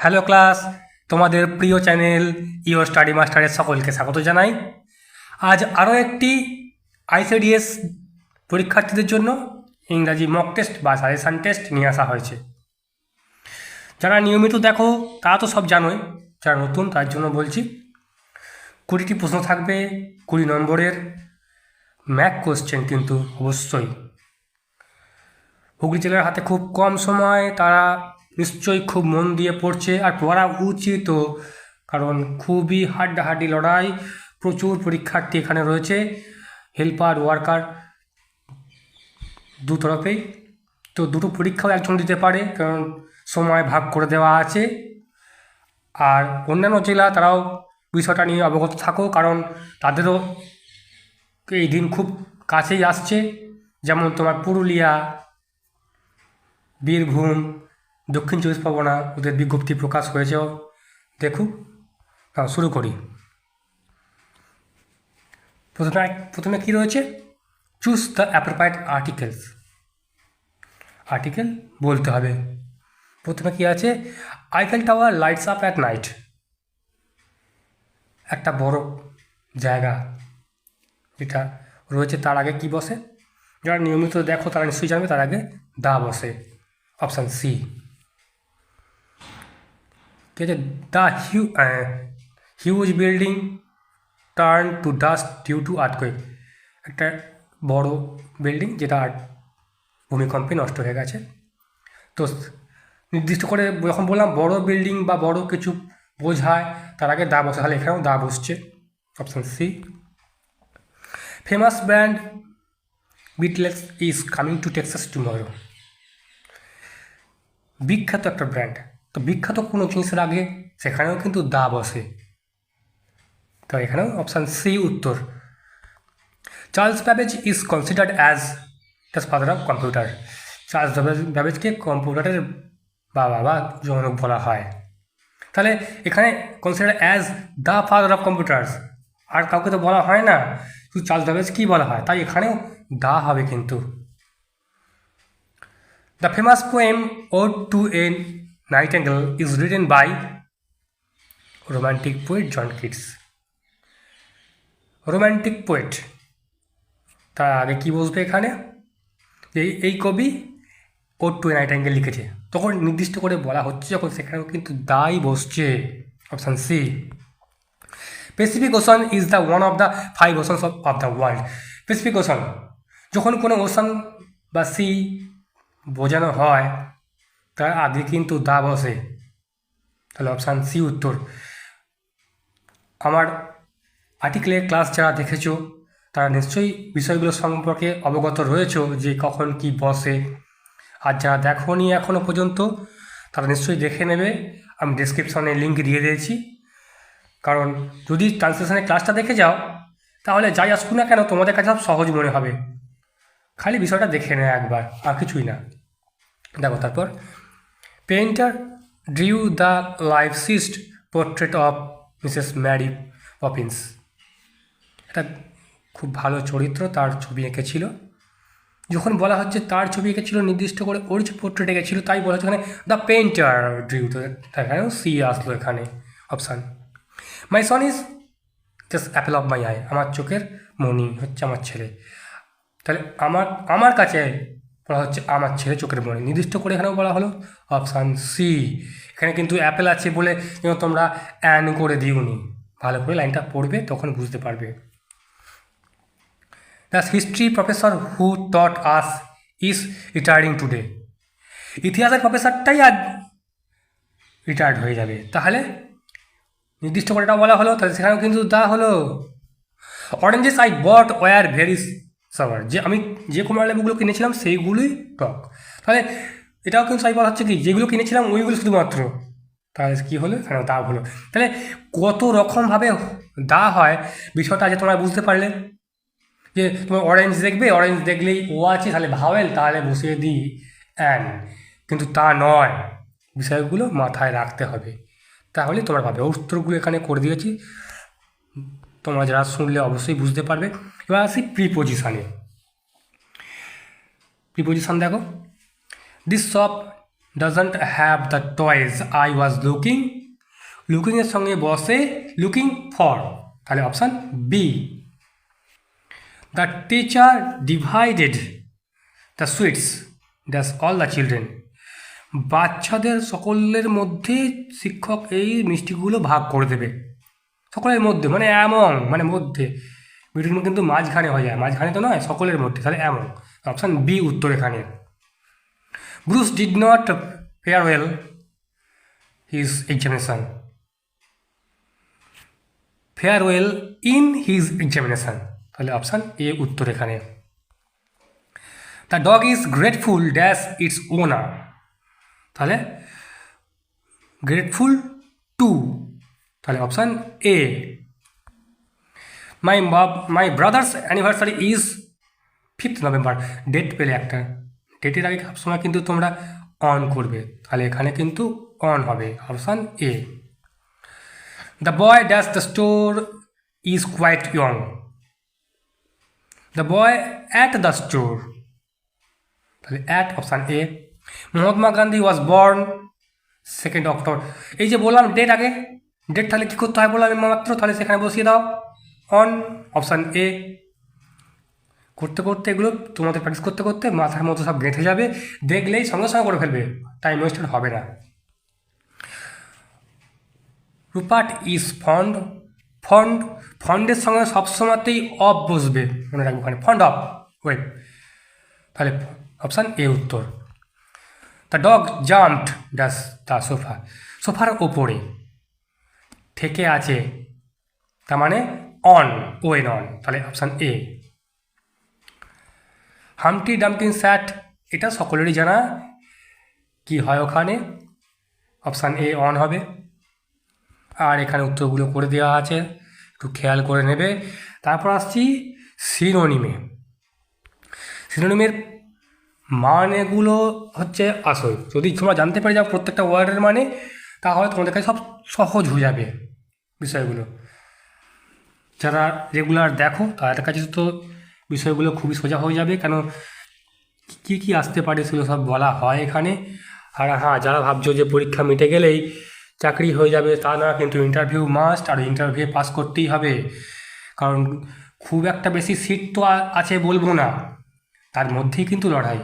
Hello class, তোমাদের প্রিয় channel ইও স্টাডি মাস্টারের সকলকে স্বাগত জানাই। আজ আরও একটি আইসিডিএস পরীক্ষার্থীদের জন্য ইংরাজি মক টেস্ট বা সাজেশান টেস্ট নিয়ে আসা হয়েছে। যারা নিয়মিত দেখো তারা তো সব জানোই, যারা নতুন তার জন্য বলছি, কুড়িটি প্রশ্ন থাকবে, কুড়ি নম্বরের ম্যাক কোশ্চেন কিন্তু অবশ্যই। হুগলি জেলার হাতে খুব কম সময় তারা নিশ্চয়ই খুব মন দিয়ে পড়ছে আর পড়া উচিত কারণ খুবই হাড্ডাহাড্ডি লড়াই, প্রচুর পরীক্ষার্থী এখানে রয়েছে হেল্পার ওয়ার্কার দু তরফেই। তো দুটো পরীক্ষাও একজন দিতে পারে, কারণ সময় ভাগ করে দেওয়া আছে। আর অন্যান্য জেলা তারাও বিষয়টা নিয়ে অবগত থাকো, কারণ তাদেরও এই দিন খুব কাছেই আসছে। যেমন তোমার পুরুলিয়া, বীরভূম দক্ষিণ চব্বিশ পরগনা ওদের বিজ্ঞপ্তি প্রকাশ হয়েছেও দেখুক শুরু করি। প্রথমে প্রথমে কী রয়েছে? Choose the appropriate articles article বলতে হবে। প্রথমে কী আছে? Eiffel tower lights up at night একটা বড় জায়গা যেটা রয়েছে, তার আগে কি বসে? যারা নিয়মিত দেখো, তারা নিশ্চয়ই জানবে, তার আগে দা বসে। অপশান সি ঠিক আছে? The hu huge building turn to dust due to earthquake একটা বড় বিল্ডিং যেটা ভূমিকম্পে নষ্ট হয়ে গেছে। তো নির্দিষ্ট করে যখন বললাম বড় বিল্ডিং বা বড় কিছু বোঝায়, তার আগে দা বসে, তাহলে এখানেও দা বসছে। Option C famous brand Beatles is coming to Texas tomorrow বিখ্যাত একটা ব্র্যান্ড তো বিখ্যাত কোনো জিনিসের আগে সেখানেও কিন্তু দা বসে। তো এখানেও অপশান সি উত্তর। Charles Babbage is considered as the father of computer Charles ব্যাবেজকে কম্পিউটারের বাবা বা জনক বলা হয়। তাহলে এখানে consider as the father of computers আর কাউকে তো বলা হয় না। শুধু চার্লস ব্যাবেজ কী বলা হয়। তাই এখানেও দা হবে কিন্তু। The famous poem Ode to a Nightingale is written by romantic poet John Keats. Romantic poet তার আগে কী বসবে এখানে? যে এই- কবি ওড টু নাইট অ্যাঙ্গেল লিখেছে। তখন নির্দিষ্ট করে বলা হচ্ছে যখন সেখানেও কিন্তু দাই বসছে option C Pacific Ocean is the one of the five oceans of of the world Pacific Ocean যখন কোনো ওশান বা সি বোঝানো হয় তার আগে কিন্তু দা বসে। তাহলে অপশান সি উত্তর। আমার আর্টিকেলের ক্লাস যারা দেখেছ, তারা নিশ্চয়ই বিষয়গুলো সম্পর্কে অবগত রয়েছো যে কখন কি বসে। আর যারা দেখো নি এখনও পর্যন্ত, তারা নিশ্চয়ই দেখে নেবে। আমি ডিসক্রিপশনে লিঙ্ক দিয়ে দিয়েছি। কারণ যদি ট্রান্সলেশনের ক্লাসটা দেখে যাও, তাহলে যাই আসুক না কেন তোমাদের কাছে সব সহজ মনে হবে। খালি বিষয়টা দেখে নেয় একবার, আর কিছুই না। দেখো তারপর। Drew the life sized portrait of Mrs Mary Poppins এটা খুব ভালো চরিত্র, তার ছবি এঁকেছিল। যখন বলা হচ্ছে তার ছবি এঁকেছিল, নির্দিষ্ট করে ওর যে পোর্ট্রেট এঁকেছিল, তাই বলা হচ্ছে এখানে দ্য পেইন্টার ড্রিউ তো এখানেও সি আসলো এখানে option my son is just apple of my eye আমার চোখের মনি হচ্ছে আমার ছেলে। তাহলে আমার আমার কাছে বলা হচ্ছে আমার ছেলে চোখের মনি নির্দিষ্ট করে এখানেও বলা হলো অপশান সি এখানে কিন্তু অ্যাপেল আছে বলে যেন তোমরা অ্যান করে দিওনি। ভালো করে লাইনটা পড়বে, তখন বুঝতে পারবে। The history professor who taught us is retiring today ইতিহাসের প্রফেসরটাই আজ রিটায়ার্ড হয়ে যাবে। তাহলে নির্দিষ্ট করে এটা বলা হলো, তাহলে সেখানেও কিন্তু দা হলো। Oranges I bought were very sour যে আমি যে কমলা লেবুগুলো কিনেছিলাম, সেইগুলোই টক তাহলে এটাও কিন্তু সাই বলা হচ্ছে কি? যেগুলো কিনেছিলাম, ওইগুলো শুধুমাত্র। তাহলে কী হলো? এখানে দা হলো। তাহলে কত রকমভাবে দা হয় বিষয়টা আজ তোমরা বুঝতে পারলে? যে তোমার অরেঞ্জ দেখবে অরেঞ্জ দেখলেই, ও আছে, তাহলে ভাওয়েল, তাহলে বসিয়ে দিই। অ্যান কিন্তু তা নয়। বিষয়গুলো মাথায় রাখতে হবে। তাহলে তোমরা পাবে উত্তরগুলো এখানে করে দিয়েছি। তোমরা যারা শুনলে অবশ্যই বুঝতে পারবে। এবার আসি প্রিপোজিশানে প্রিপোজিশান দেখো। This shop doesn't have the toys I was looking লুকিংয়ের সঙ্গে বসে লুকিং ফর তাহলে option B the teacher divided the sweets dash all the children বাচ্চাদের সকলের মধ্যে শিক্ষক এই মিষ্টিগুলো ভাগ করে দেবে। সকলের মধ্যে মানে এমন মানে মধ্যে। মিডিল কিন্তু মাঝখানে হয়ে যায়। মাঝখানে তো নয়, সকলের মধ্যে, তাহলে এমন। অপশান বি, উত্তর এখানে। Bruce did not fare well his examination. Fare well in his examination. তাহলে অপশান এ, উত্তর এখানে। The dog is grateful dash its owner. তাহলে গ্রেটফুল টু তাহলে option A my my brother's anniversary is fifth November date পেলে একটা। ডেটের আগে সবসময় কিন্তু তোমরা অন করবে। তাহলে এখানে কিন্তু অন হবে। Option A the boy dash the store is quite young the boy at the store তাহলে at option A Mahatma Gandhi was born second October এই যে বললাম ডেট আগে ডেট তাহলে কী করতে হয় বললাম আমি মাত্র? তাহলে সেখানে বসিয়ে দাও। অন অপশান এ করতে করতে এগুলো তোমাদের প্র্যাকটিস করতে করতে মাথার মতো সব গেঁথে যাবে। দেখলেই সঙ্গে সঙ্গে করে ফেলবে। টাইম ওয়েস্টেড হবে না। রুপার্ট ইজ ফন্ড ফন্ড ফন্ডের সঙ্গে সবসময়তেই অফ বসবে। মনে রাখব ওখানে। ফন্ড অফ ওয়েট তাহলে অপশান এ উত্তর। The dog jumped dash the sofa সোফার ওপরে। থেকে আছে, তার মানে অন ও এন অন তাহলে option A Humpty Dumpty sat এটা সকলেরই জানা। কি হয় ওখানে? অপশান এ অন হবে। আর এখানে উত্তরগুলো করে দেওয়া আছে, একটু খেয়াল করে নেবে। তারপর আসছি সিনোনিমে সিনোনিমের মানেগুলো হচ্ছে আসল। যদি তোমরা জানতে পেরে যাও প্রত্যেকটা ওয়ার্ডের মানে তাহলে তোমাদের কাছে সব সহজ হয়ে যাবে। বিষয়গুলো। যারা রেগুলার দেখো, তাদের কাছে তো বিষয়গুলো খুবই সোজা হয়ে যাবে। কেন? কী কী আসতে পারে সেগুলো সব বলা হয় এখানে। আর হ্যাঁ যারা ভাবছ যে পরীক্ষা মিটে গেলেই চাকরি হয়ে যাবে, তা না, কিন্তু ইন্টারভিউ মাস্ট আর ইন্টারভিউ পাস করতেই হবে। কারণ খুব একটা বেশি সিট তো আছে বলব না। তার মধ্যেই কিন্তু লড়াই।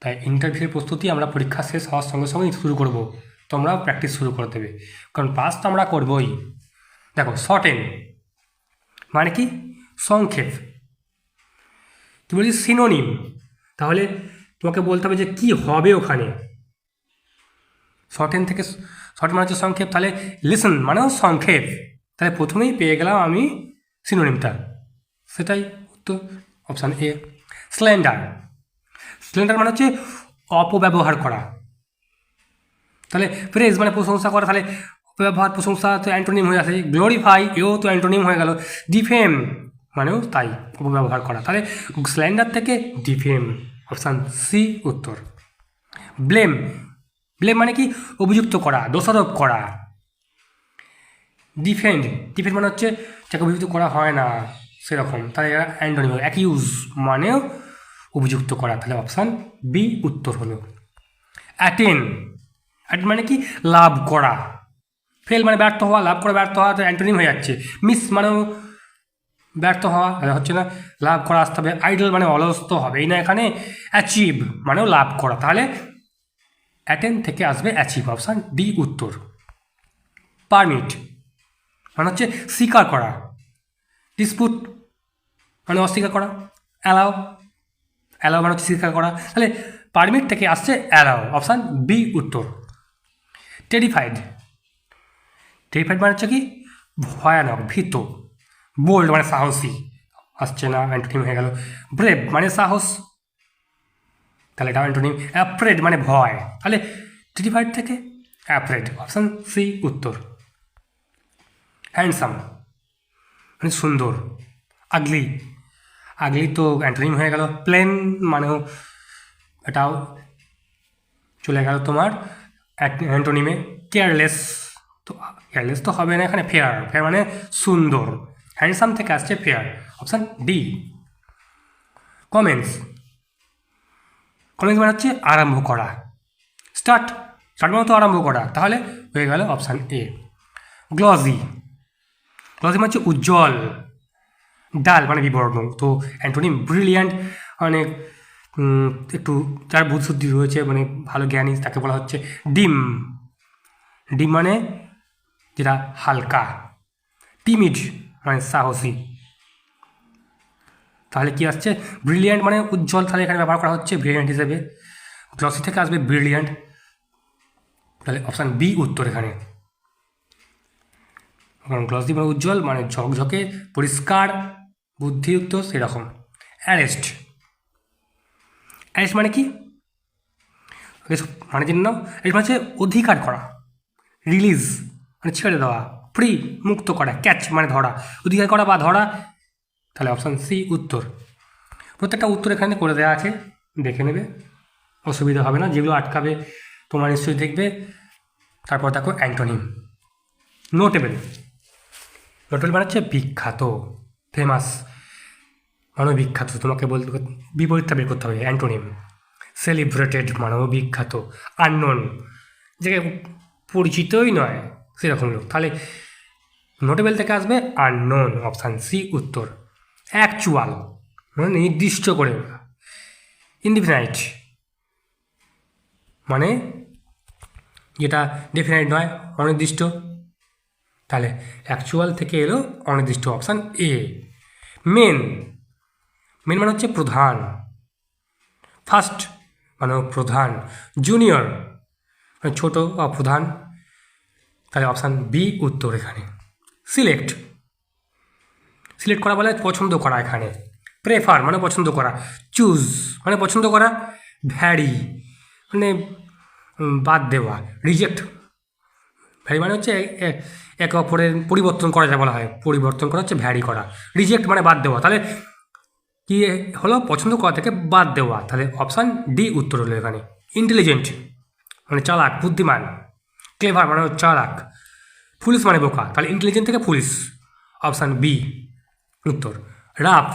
তাই ইন্টারভিউর প্রস্তুতি আমরা পরীক্ষা শেষ হওয়ার সঙ্গে সঙ্গেই শুরু করব। তোমরাও প্র্যাকটিস শুরু করে দেবে। কারণ পাস তো আমরা করবই। দেখো শর্টেন মানে কি? সংক্ষেপ। কি বলি সিনোনিম তাহলে তোমাকে বলতে হবে যে কি হবে ওখানে। শর্টেন থেকে শর্ট মানে হচ্ছে সংক্ষেপ, তাহলে লিসন মানেও সংক্ষেপ। তাহলে প্রথমেই পেয়ে গেলাম আমি সিনোনিমটা সেটাই উত্তর অপশান এ স্ল্যান্ডার স্ল্যান্ডার মানে হচ্ছে অপব্যবহার করা। তাহলে প্রেজ মানে প্রশংসা করা, তাহলে ব্যবহার প্রশংসা তো অ্যান্টোনিম হয়ে আসে গ্লোরিফাই এও তো অ্যান্টোনিম হয়ে গেল। ডিফেম মানেও তাই, অপব্যবহার করা। তাহলে স্ল্যান্ডার থেকে ডিফেম অপশান সি উত্তর। ব্লেম ব্লেম মানে কি? অভিযুক্ত করা, দোষারোপ করা। ডিফেন্ড ডিফেন্ড মানে হচ্ছে যাকে অভিযুক্ত করা হয় না, সেরকম। তাহলে এরা অ্যান্টোনিম অ্যাকিউজ মানেও অভিযুক্ত করা। তাহলে অপশান বি উত্তর হলো। অ্যাটেন অ্যাটেন মানে কি? লাভ করা। ফেল মানে ব্যর্থ হওয়া, লাভ করা, ব্যর্থ হওয়া, তো অ্যান্টোনিম হয়ে যাচ্ছে। মিস মানেও ব্যর্থ হওয়া হচ্ছে না, লাভ করা আসতে হবে। আইডল মানে অলস তো হবেই না এখানে অ্যাচিভ মানেও লাভ করা। তাহলে অ্যাটেন থেকে আসবে অ্যাচিভ অপশান ডি উত্তর। পারমিট মানে হচ্ছে স্বীকার করা। ডিসপুট মানে অস্বীকার করা। অ্যালাও অ্যালাও মানে হচ্ছে স্বীকার করা। তাহলে পারমিট থেকে আসছে অ্যালাও অপশান বি উত্তর। টেরিফাইড টেরিফাইড মানে হচ্ছে কি? ভয়ানক, ভীত বোল্ড মানে সাহসী। আসছে না, অ্যান্টোনিম হয়ে গেল। ব্রেভ মানে সাহস। তাহলে এটা অ্যান্টোনিম। অ্যাপ্রেড মানে ভয়। তাহলে টেরিফাইড থেকে অ্যাপ্রেড অপশান সি উত্তর। হ্যান্ডসাম মানে সুন্দর। আগলি আগলি তো অ্যান্টোনিম হয়ে গেল। প্লেন মানেও এটাও চলে গেল তোমার অ্যান্টোনিমে কেয়ারলেস, তো কেয়ারলেস তো হবে না এখানে, ফেয়ার। ফেয়ার মানে সুন্দর। হ্যান্ডসাম থেকে আসছে fair. Option D, commence. Commence মানে হচ্ছে আরম্ভ করা। স্টার্ট স্টার্ট মানে তো আরম্ভ করা। তাহলে হয়ে গেল অপশান এ। গ্লজি গ্লজি মানে হচ্ছে উজ্জ্বল। ডাল মানে বিবর্ণ। তো অ্যান্টোনিম ব্রিলিয়ান্ট মানে একটু যার বুদ্ধি রয়েছে মানে ভালো জ্ঞানী তাকে বলা হচ্ছে ডিম। ডিম মানে যেটা হালকা টিমিড মানে সাহসী। তাহলে কি আসছে? ব্রিলিয়ান্ট মানে উজ্জ্বল, তাহলে এখানে ব্যবহার করা হচ্ছে ব্রিলিয়ান্ট হিসেবে। গ্লসি থেকে আসবে ব্রিলিয়ান্ট তাহলে অপশান বি উত্তর এখানে। কারণ গ্লসি মানে উজ্জ্বল মানে ঝকঝকে, পরিষ্কার, বুদ্ধিযুক্ত, সেরকম। অ্যারেস্ট অ্যারেস্ট মানে কি? মানে জেনে নাও মানে হচ্ছে অধিকার করা। রিলিজ মানে ছেড়ে দেওয়া। ফ্রি মুক্ত করা। ক্যাচ মানে ধরা। অধিকার করা বা ধরা, তাহলে অপশান সি উত্তর। প্রত্যেকটা উত্তর এখানে করে দেওয়া আছে। দেখে নেবে। অসুবিধা হবে না। যেগুলো আটকাবে, তোমার নিশ্চয়ই দেখবে। তারপর দেখো অ্যান্টোনিম। নোটেবেল নোটেবল মানে হচ্ছে বিখ্যাত ফেমাস মানে বিখ্যাত তোমাকে বলতে বিপরীতটা বের করতে হবে, অ্যান্টোনিম। সেলিব্রেটেড মানেও বিখ্যাত আননোন, যে পরিচিতই নয়, সেরকম লোক। তাহলে নোটেবেল থেকে আসবে আননোন, অপশান সি উত্তর। অ্যাকচুয়াল মানে নির্দিষ্ট করে ইনডিফিনাইট মানে যেটা ডেফিনাইট নয়, অনির্দিষ্ট। তাহলে অ্যাকচুয়াল থেকে এলো অনির্দিষ্ট অপশান এ মেন মেন মানে হচ্ছে প্রধান। ফার্স্ট মানে প্রধান। জুনিয়র মানে ছোটো বা প্রধান। তাহলে অপশান বি উত্তর এখানে। সিলেক্ট সিলেক্ট করা বলে পছন্দ করা এখানে। প্রেফার মানে পছন্দ করা। চুজ মানে পছন্দ করা। ভ্যারি মানে বাদ দেওয়া। রিজেক্ট ভ্যারি মানে হচ্ছে একে অপরের পরিবর্তন করা যা বলা হয়। পরিবর্তন করা হচ্ছে ভ্যারি করা। রিজেক্ট মানে বাদ দেওয়া। তাহলে কি হলো? পছন্দ করা থেকে বাদ দেওয়া। তাহলে অপশান ডি উত্তর হলো এখানে। ইন্টেলিজেন্ট মানে চালাক, বুদ্ধিমান। ক্লেভার মানে চালাক। পুলিশ মানে বোকা। তাহলে ইন্টেলিজেন্ট থেকে পুলিশ অপশান বি উত্তর। রাফ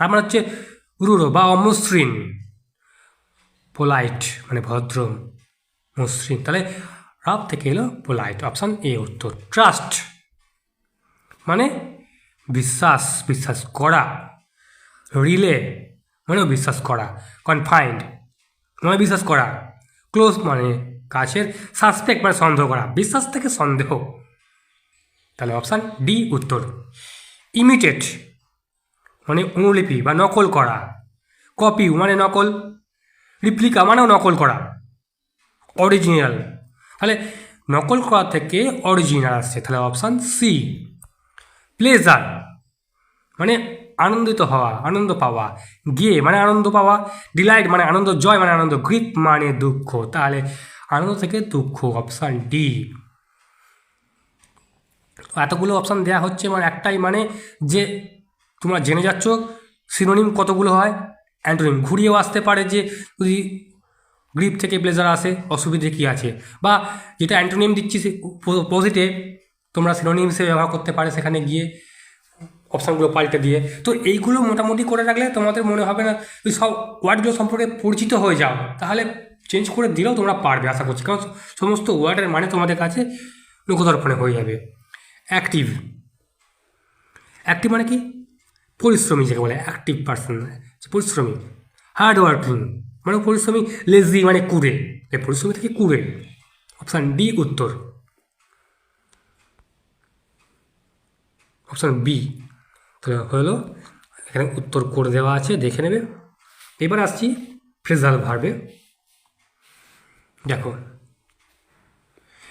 রাফ মানে হচ্ছে রুড়ো বা অমসৃণ। পোলাইট মানে ভদ্র, মসৃণ। তাহলে রাফ থেকে এলো পোলাইট অপশান এ উত্তর। ট্রাস্ট মানে বিশ্বাস বিশ্বাস করা। রিলে মানেও বিশ্বাস করা কনফাইন্ড মানে বিশ্বাস করা ক্লোজ মানে কাছের সাসপেক্ট মানে সন্দেহ করা, বিশ্বাস থেকে সন্দেহ। তাহলে অপশান ডি উত্তর ইমিটেট মানে অনুলিপি বা নকল করা কপি মানে নকল রিপ্লিকা মানেও নকল করা অরিজিনাল তাহলে নকল করা থেকে অরিজিনাল আসছে, তাহলে অপশান সি প্লেজার মানে আনন্দিত হওয়া, আনন্দ পাওয়া। গিয়ে মানে আনন্দ পাওয়া ডিলাইট মানে আনন্দ জয় মানে আনন্দ গ্রিপ মানে দুঃখ। তাহলে আনন্দ থেকে দুঃখ অপশান ডি এতগুলো অপশান দেওয়া হচ্ছে মানে একটাই মানে যে তোমরা জেনে যাচ্ছ সিনোনিম কতগুলো হয়? অ্যান্টোনিম ঘুরিয়েও আসতে পারে যে যদি গ্রিপ থেকে ব্লেজার আসে, অসুবিধে কী আছে? বা যেটা অ্যান্টোনিম দিচ্ছি পজিটিভ তোমরা সিনোনিম হিসেবে ব্যবহার করতে পারে সেখানে গিয়ে। অপশানগুলো পাল্টে দিয়ে। তো এইগুলো মোটামুটি করে রাখলে তোমাদের মনে হবে না ওই সব ওয়ার্ডগুলো সম্পর্কে পরিচিত হয়ে যাও, তাহলে চেঞ্জ করে দিলেও তোমরা পারবে আশা করছি। কারণ সমস্ত ওয়ার্ডের মানে তোমাদের কাছে লোকদর্পণে হয়ে যাবে। অ্যাক্টিভ অ্যাক্টিভ মানে কি? পরিশ্রমী যাকে বলে অ্যাক্টিভ পার্সন পরিশ্রমী। হার্ড ওয়ার্কিং মানে পরিশ্রমী লেজি মানে কুড়ে। পরিশ্রমী থেকে কুড়ে। অপশান ডি উত্তর। অপশান বি হলো। এখানে উত্তর করে দেওয়া আছে, দেখে নেবে। এবার আসছি ফ্রেজাল ভার্বে। দেখো,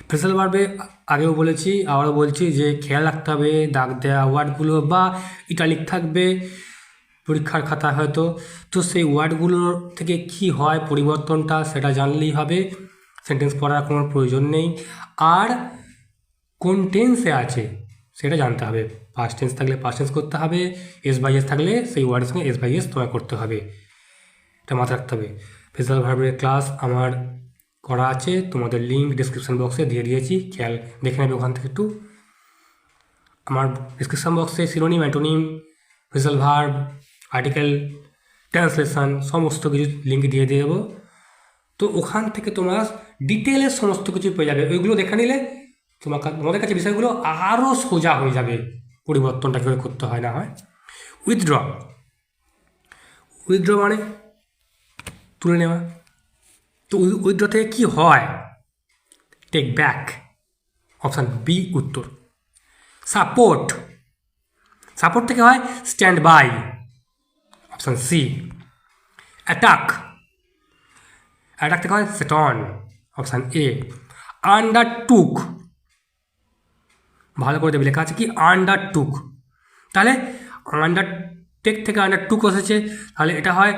ফ্রেজাল ভার্বে আগেও বলেছি, আবারও বলছি যে খেয়াল রাখতে হবে, দাগ দেওয়া ওয়ার্ডগুলো বা ইটালিক থাকবে, পরীক্ষার খাতা হয়তো। তো সেই ওয়ার্ডগুলোর থেকে কি হয়, পরিবর্তনটা সেটা জানলেই হবে। সেন্টেন্স পড়ার কোনো প্রয়োজন নেই। আর কোন টেন্সে আছে, সেটা জানতে হবে। পাস্ট টেন্স থাকলে পাস্ট টেন্স করতে হবে এস বাই এস থাকলে সেই ওয়ার্ডের সঙ্গে এস বাই এস তোমায় করতে হবে। এটা মাথায় রাখতে হবে। ফেসাল ভার্বের ক্লাস আমার করা আছে, তোমাদের লিঙ্ক ডিসক্রিপশন বক্সে দিয়ে দিয়েছি, খেয়াল দেখে নেবে ওখান থেকে একটু। আমার ডিসক্রিপশন বক্সে synonym antonym phrasal verb article translation সমস্ত কিছু লিঙ্ক দিয়ে দিয়ে দেবো। তো ওখান থেকে তোমরা ডিটেলে সমস্ত কিছু পেয়ে যাবে। ওইগুলো দেখে নিলে তোমার তোমাদের কাছে বিষয়গুলো আরও সোজা হয়ে যাবে। পরিবর্তনটা কীভাবে করতে হয় না হয়? উইথড্র উইথড্র মানে তুলে নেওয়া। তো উইথড্র থেকে কী হয়? টেক ব্যাক অপশান বি উত্তর। সাপোর্ট সাপোর্ট থেকে হয় stand by option C attack attack থেকে হয় set on option A undertook ভালো করে দেবে। লেখা আছে কি আন্ডার টুক তাহলে আন্ডার টেক থেকে আন্ডার টুক এসেছে। তাহলে এটা হয়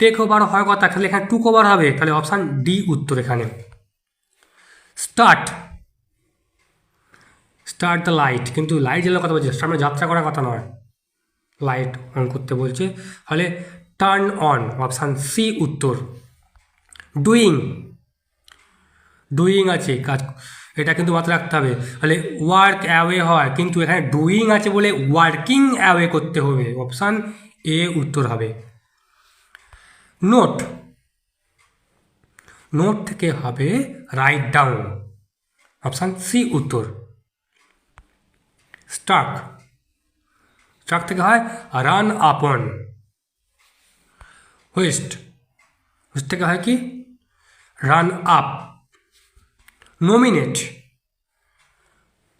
টেক ওভার হয় কথা। তাহলে এখানে টুক ওভার হবে। তাহলে অপশান ডি উত্তর এখানে। স্টার্ট স্টার্ট দ্য লাইট কিন্তু লাইট জ্বালার কথা বলছে, সামনে যাত্রা করার কথা নয়। লাইট অন করতে বলছে। তাহলে টার্ন অন অপশান সি উত্তর। ডুইং ডুইং আছে। কাজ এটা কিন্তু মাথায় রাখতে হবে। তাহলে ওয়ার্ক অ্যাওয়ে হয়, কিন্তু এখানে ডুইং আছে বলে ওয়ার্কিং অ্যাওয়ে করতে হবে। অপশান এ উত্তর হবে। নোট নোট থেকে হবে রাইট ডাউন অপশান সি উত্তর। স্টাক স্টাক থেকে হয় রান আপন ওয়েস্ট ওয়েস্ট থেকে হয় কি? Run up nominate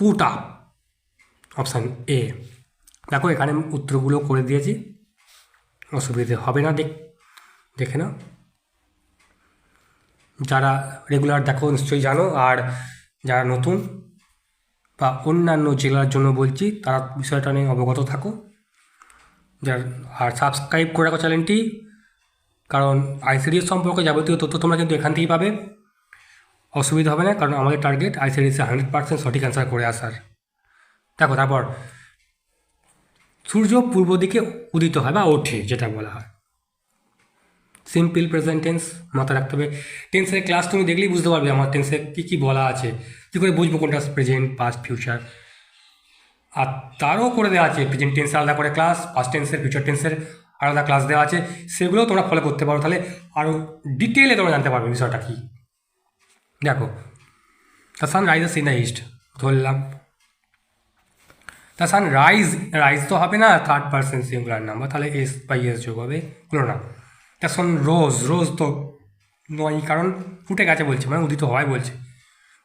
put up option A দেখো, এখানে উত্তরগুলো করে দিয়েছি। অসুবিধে হবে না, দেখ নাও। যারা রেগুলার দেখো, নিশ্চয়ই জানো। আর যারা নতুন বা অন্যান্য জেলার জন্য বলছি, তারা বিষয়টা নিয়ে অবগত থাকো। যার আর সাবস্ক্রাইব করে রাখো চ্যানেলটি কারণ আইসিডিএস সম্পর্কে যাবতীয় তথ্য তোমরা কিন্তু এখান থেকেই পাবে। অসুবিধা হবে না, কারণ আমাদের টার্গেট আইসিডিএসে হান্ড্রেড পার্সেন্ট সঠিক অ্যান্সার করে আসার। দেখো, তারপর, সূর্য পূর্ব দিকে উদিত হয় বা ওঠে, যেটা বলা হয়। সিম্পল প্রেজেন্ট টেন্স মাথায় রাখতে হবে। টেন্সের ক্লাস তুমি দেখলেই বুঝতে পারবে আমার টেন্সে কী কী বলা আছে। কী করে বুঝব কোনটা প্রেজেন্ট পাস্ট ফিউচার আর তারও করে দেওয়া আছে প্রেজেন্ট টেন্সের আলাদা করে ক্লাস পাস্ট টেন্সের ফিউচার টেন্সের আলাদা ক্লাস দেওয়া আছে। সেগুলোও তোমরা ফলো করতে পারো, তাহলে আরও ডিটেলে তোমরা জানতে পারবে বিষয়টা কী। দেখো the sun rises in the east ধরলাম। দ্য সান রাইজ রাইজ তো হবে না থার্ড পার্সন সিঙ্গুলার নাম্বার তাহলে এস বাই এস যোগ হবে, হলো না। দ্য সান রোজ রোজ তো নয়, কারণ ফুটে গেছে বলছে মানে উদিত হয় বলছে।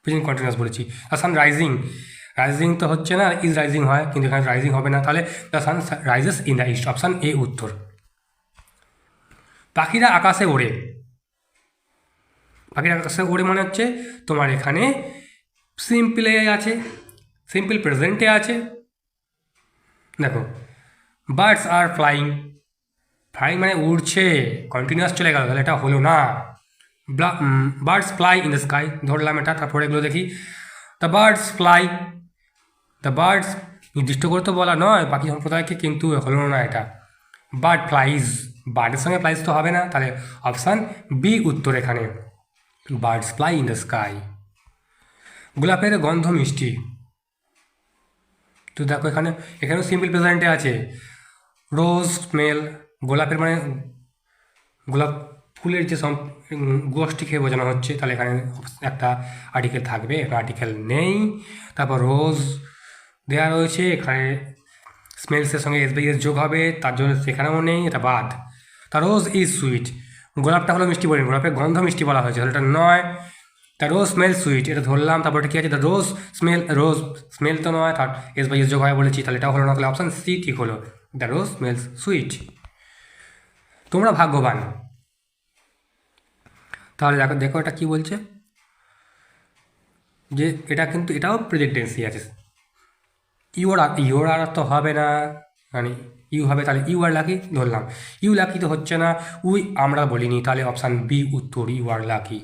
প্রেজেন্ট কন্টিনিউয়াস বলেছি। দ্য সান রাইজিং রাইজিং তো হচ্ছে না ইজ রাইজিং হয়, কিন্তু এখানে রাইজিং হবে না, তাহলে the sun rises in the east option A উত্তর। পাখিরা আকাশে ওড়ে। পাখিরা আকাশে ওড়ে মানে হচ্ছে, তোমার এখানে সিম্পলে আছে সিম্পল প্রেজেন্টে আছে। দেখো বার্ডস আর ফ্লাইং ফ্লাইং মানে উড়ছে কন্টিনিউয়াস চলে গেল, তাহলে এটা হলো না। Birds fly in the sky ধরলাম এটা, তারপরে এগুলো দেখি। The birds fly the birds নির্দিষ্ট করে তো বলা নয় পাখি সম্প্রদায়কে কিন্তু হলো না এটা। বার্ড ফ্লাইজ বার্ডের সঙ্গে ফ্লাইজ তো হবে না, তাহলে অপশান বি উত্তর এখানে। Birds fly in the sky গোলাপের গন্ধ মিষ্টি। তো দেখো এখানে এখানেও সিম্পল প্রেজেন্টে আছে। রোজ স্মেল গোলাপের মানে গোলাপ ফুলের যে উম, গোষ্ঠী খেয়ে বোঝানো হচ্ছে তাহলে এখানে একটা আর্টিকেল থাকবে একটা আর্টিকেল নেই। তারপর রোজ দেওয়া রয়েছে এখানে স্মেলসের সঙ্গে এস যোগ হবে তার জন্য সেখানেও নেই এটা বাদ। তা রোজ ইজ সুইট গোলাপটা হলো মিষ্টি বলি গোলাপের গন্ধ মিষ্টি বলা হয়েছে। এটা নয়। দ্য রোজ স্মেল সুইট এটা ধরলাম, তারপর এটা কী আছে? The rose smell rose smell তো নয়, তার এস বাই এস যোগ হয় বলেছি, তাহলে এটা হলো না, তাহলে অপশান সি ঠিক হলো। দ্য রোজ স্মেলস সুইট তোমরা ভাগ্যবান। তাহলে দেখো দেখো এটা কী বলছে? যে এটা কিন্তু এটাও প্রেজেন্টেন্সি আছে। ইউর আর ইউর আর তো হবে না মানে ইউ হবে, তাহলে ইউ আর লাকি, ধরলাম। ইউ লাকি তো হচ্ছে না উই আমরা বলিনি, তাহলে অপশান বি উত্তর ইউ আর লাকি।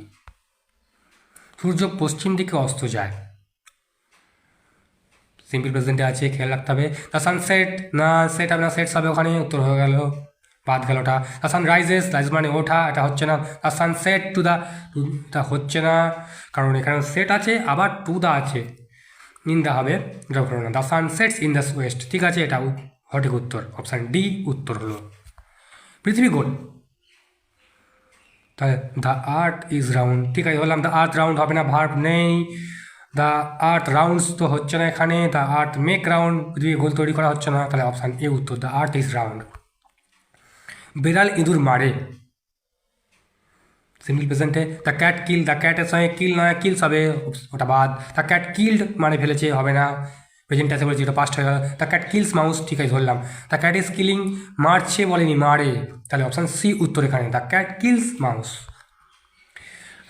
সূর্য পশ্চিম দিকে অস্ত যায়। সিম্পল প্রেজেন্টে আছে, খেয়াল রাখতে হবে। দ্য সানসেট না সেট হবে না সেটস হবে ওখানে উত্তর হয়ে গেল, বাদ গেল ওটা দ্য সান রাইজেস রাইজ মানে ওঠা, এটা হচ্ছে না। দ্য সানসেট টু দ্য এটা হচ্ছে না, কারণ এখানে সেট আছে, আবার টু দা আছে। ইন দা হবে the sun sets in the west ঠিক আছে, এটা সঠিক উত্তর অপশান ডি উত্তর হলো পৃথিবী গোল। তাহলে দ্য আর্থ ইজ রাউন্ড ঠিক আছে, বললাম দ্য আর্থ রাউন্ড হবে না ভার্ব নেই। দ্য আর্থ রাউন্ডস তো হচ্ছে না এখানে দ্য আর্থ মেক রাউন্ড দিয়ে গোল তৈরি করা হচ্ছে না, তাহলে অপশান এ উত্তর দ্য আর্থ ইজ রাউন্ড বিড়াল ইঁদুর মারে। সিম্পল প্রেজেন্টে দ্য ক্যাট কিল দ্য ক্যাটের সঙ্গে কিল নয় কিলস হবে ওটা বাদ। দ্য ক্যাট কিল্ড মানে ফেলেছে, হবে না। প্রেজেন্ট আছে বলেছি ওটা পাস্ট হয়ে গেল। দ্য ক্যাট কিলস মাউস ঠিক আছে, ধরলাম। দ্য ক্যাট ইজ কিলিং মারছে বলেনি, মারে। তাহলে অপশান সি উত্তর এখানে। The cat kills mouse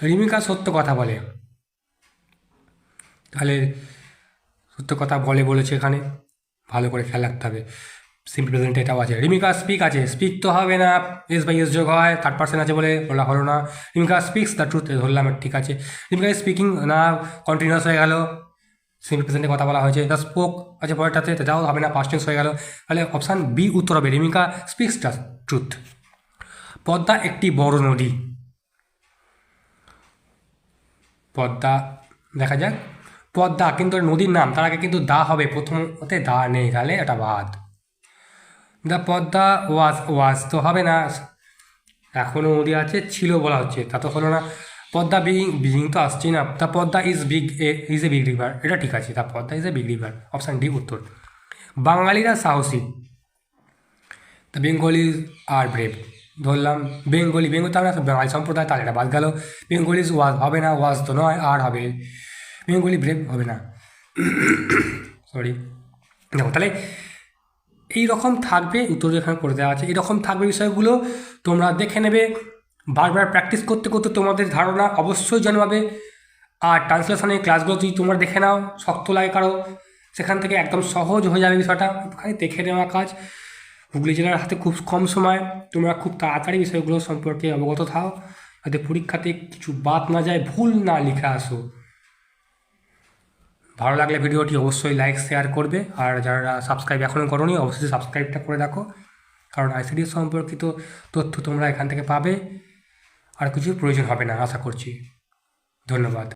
Rimika সত্য কথা বলে। তাহলে সত্য কথা বলে বলেছে এখানে। ভালো করে খেয়াল রাখতে হবে। সিম্পল প্রেজেন্ট এটাও আছে। রিমিকা স্পিক আছে। স্পিক তো হবে না। এস বাই এস যোগ হয় থার্ড পার্সন আছে বলে বলা হলো না। রিমিকা স্পিক্স দ্য ট্রুথ ধরলাম, ঠিক আছে। রিমিকা স্পিকিং না কন্টিনিউয়াস হয়ে গেল। সিম্পল প্রেজেন্টে কথা বলা হয়েছে। দ্য স্পোক আছে পরেরটাতে যাও হবে না পাস্ট টেন্স হয়ে গেল। তাহলে অপশান বি উত্তর হবে। Remika speaks the truth Padma একটি বড় নদী। পদ্মা, দেখা যাক। পদ্মা কিন্তু নদীর নাম, তার আগে কিন্তু দা হবে। প্রথম ওতে দা নেই, তাহলে এটা বাদ। দ্য পদ্মা ওয়াজ ওয়াজ তো হবে না। এখনও নদী আছে, ছিল বলা হচ্ছে, তা তো হলো না। পদ্মা বিং বিং তো আসছেই না। The Padma is big a is a big river এটা ঠিক আছে the Padma is a big river option D উত্তর। বাঙালিরা সাহসী। দ্য বেঙ্গলি আর ব্রেভ ধরলাম, বেঙ্গলি, বেঙ্গল তার বাঙালি সম্প্রদায় তার এটা বাদ গেল। বেঙ্গলিজ ওয়াজ হবে না ওয়াজ তো নয়, আর হবে। বেঙ্গলি ব্রেভ হবে না। সরি দেখো, তাহলে এই রকম থাকবে, উত্তর এখানে করে দেওয়া আছে এরকম থাকবে বিষয়গুলো তোমরা দেখে নেবে। বারবার প্র্যাকটিস করতে করতে তোমাদের ধারণা অবশ্যই জন্মাবে। আর ট্রান্সলেশনের ক্লাসগুলো যদি তোমরা দেখে নাও, শক্ত লাগে কারও, সেখান থেকে একদম সহজ হয়ে যাবে বিষয়টা। ওখানে দেখে নেওয়া কাজ। হুগলি জেলার হাতে খুব কম সময়। তোমরা খুব তাড়াতাড়ি বিষয়গুলো সম্পর্কে অবগত থাও। যাতে পরীক্ষাতে কিছু বাদ না যায়, ভুল না লিখে আসো। ভালো লাগলে ভিডিওটি অবশ্যই লাইক শেয়ার করবে। আর যারা সাবস্ক্রাইব এখনও করোনি, অবশ্যই সাবস্ক্রাইবটা করে রাখো কারণ আইসিডি সম্পর্কিত তথ্য তোমরা এখান থেকে পাবে। আর কিছু প্রয়োজন হবে না আশা করছি। ধন্যবাদ।